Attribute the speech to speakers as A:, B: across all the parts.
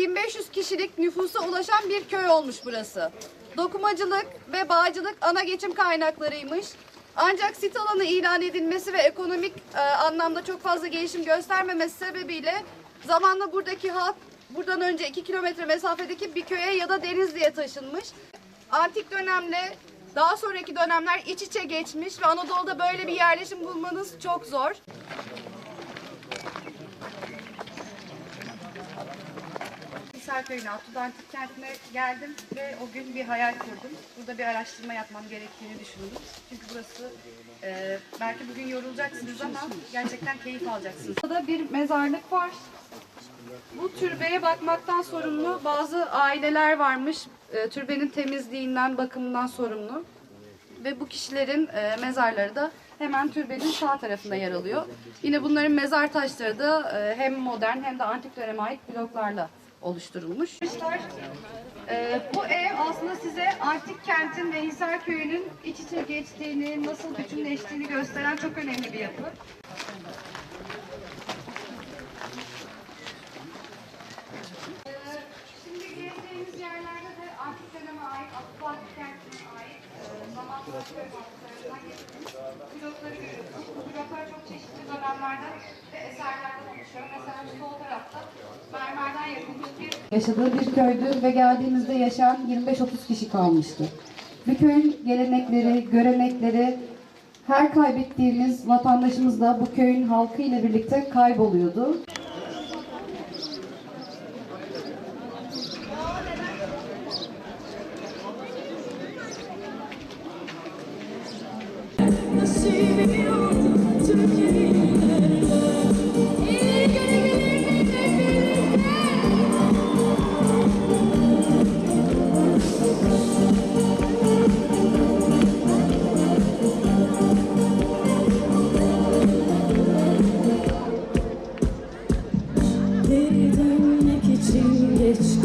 A: 1500 kişilik nüfusa ulaşan bir köy olmuş burası. Dokumacılık ve bağcılık ana geçim kaynaklarıymış. Ancak sit alanı ilan edilmesi ve ekonomik e, anlamda çok fazla gelişim göstermemesi sebebiyle zamanla buradaki halk buradan önce 2 kilometre mesafedeki bir köye ya da Denizli'ye taşınmış. Antik dönemle daha sonraki dönemler iç içe geçmiş ve Anadolu'da böyle bir yerleşim bulmanız çok zor. Hisar Köyü'ne, Atlı'da Antik Kenti'ne geldim ve o gün bir hayal kurdum. Burada bir araştırma yapmam gerektiğini düşündüm. Çünkü burası e, belki bugün yorulacaksınız ama gerçekten keyif alacaksınız. Burada bir mezarlık var. Bu türbeye bakmaktan sorumlu bazı aileler varmış. E, türbenin temizliğinden, bakımından sorumlu. Ve bu kişilerin e, mezarları da hemen türbenin sağ tarafında yer alıyor. Yine bunların mezar taşları da e, hem modern hem de antik döneme ait bloklarla oluşturulmuş. E, bu ev aslında size antik kentin ve Hisar Köyü'nün iç içe geçtiğini, nasıl bütünleştiğini gösteren çok önemli bir yapı. Ee, Şimdi gezdiğimiz yerlerde de antik döneme ait, Antik Kenti'ne ait e,
B: yaşadığı bir köydü ve geldiğimizde yaşayan 25-30 kişi kalmıştı. Bu köyün gelenekleri, görenekleri, her kaybettiğimiz vatandaşımız da bu köyün halkı ile birlikte kayboluyordu.
C: Nasibim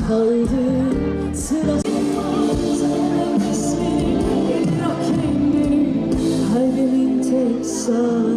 C: kaldı. Sıra Kalbimin tek sahibi